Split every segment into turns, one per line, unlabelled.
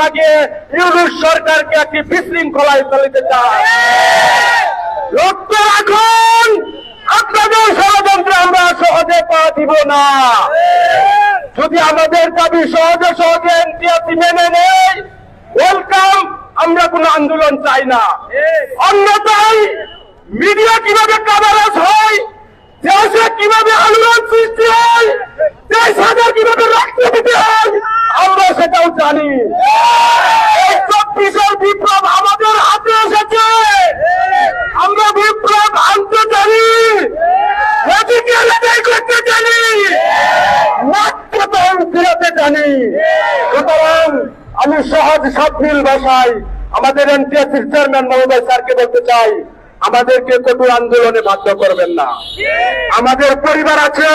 লাগিয়ে ইউনুস সরকারকে একটি বিশৃঙ্খলায় ফেলতে চায় লক্ষ্য রাখুন আপনাদের ষড়যন্ত্রে আমরা সহজে পা দিব না। যদি আমাদের দাবি সহজে সহজে এনটিআরসি মেনে নেই ওয়েলকাম আমরা কোনো আন্দোলন চাই না। অন্যথায় মিডিয়া কীভাবে কাভারেজ হয় দেশে কীভাবে আন্দোলন সৃষ্টি হয় দেশ হাজার কীভাবে রক্ত দিতে হয় আমরা সেটাও জানি এই চব্বিশের বিপ্লব আমাদের হাতে এসেছে আমরা বিপ্লব আনতে জানি মোদীকে লড়াই করতে জানি মাত্রতা ফিরাতে জানি। সুতরাং আমি সহজ সাবলীল ভাষায় আমাদের এনটিএসির চেয়ারম্যান মহোদয় স্যারকে বলতে চাই, আমাদেরকে কঠোর আন্দোলনে বাধ্য করবেন না। আমাদের পরিবার আছে,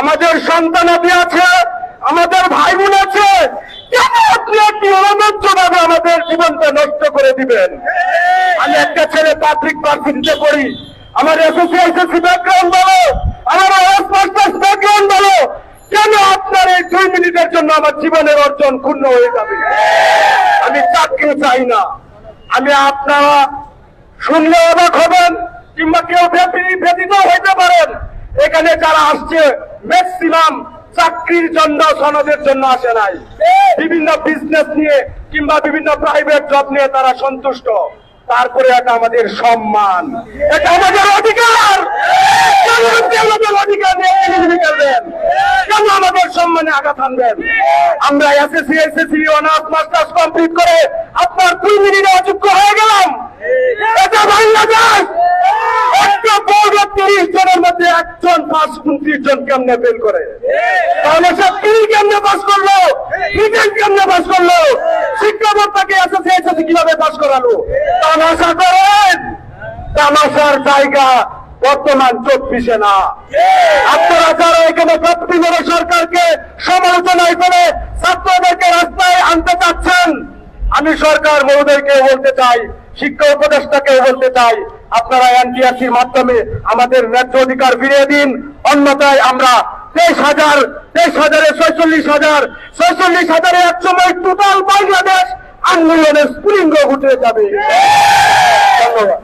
আমাদের সন্তানাদি আছে, আমাদের ভাই বোন আছে আমাদের জীবনটা নষ্ট করে দিবেন? আমি একটা ছেলে পাবলিক ভার্সিটিতে পড়ি, আমার এসএসসি ব্যাকগ্রাউন্ড বলো আমার অনার্স মাস্টার্স ব্যাকগ্রাউন্ড বলো কেন আপনার এই দুই মিনিটের জন্য আমার জীবনের অর্জন ক্ষুণ্ণ হয়ে যাবে। আমি চাকরি চাই না। আমি আপনারা শুনলে অবাক হবেন কিংবা কেউ ব্যতীত হইতে পারেন। এখানে যারা আসছে ম্যাক্সিমাম চাকরির জন্য, সনদের জন্য আসে নাই। বিভিন্ন বিজনেস নিয়ে কিংবা বিভিন্ন প্রাইভেট জব নিয়ে তারা সন্তুষ্ট। তারপরে এটা আমাদের সম্মান। এটা আমাদের অধিকার কেন আপনি আমাদের অধিকার নিয়ে চিনিমিনি করবেন? কেন আমাদের সম্মানে আঘাত আনবেন আমরা SSC SSC honours masters complete করে আপনার দুই মিনিটে অযোগ্য হয়ে গেলাম। এটা বাংলাদেশ! কেমনে করল? কেমনে করল? শিক্ষা করালো? জায়গা বর্তমান চব্বিশে না। আপনারা যারা এখানে ব্যক্তিগত সরকারকে সমালোচনায় করে ছাত্রদেরকে রাস্তায় আনতে চাচ্ছেন। আমি সরকার মহোদয়কে বলতে চাই, শিক্ষা উপদেষ্টাকে বলতে চাই, আপনারা এনটিআরসির মাধ্যমে আমাদের ন্যায্য অধিকার ফিরিয়ে দিন। অন্যথায় আমরা তেইশ হাজার, তেইশ হাজারে ছয়চল্লিশ হাজার, ছয়চল্লিশ হাজারে এক সময় টোটাল বাংলাদেশ আন্দোলনের স্ফুলিঙ্গ ঘটে যাবে। ধন্যবাদ।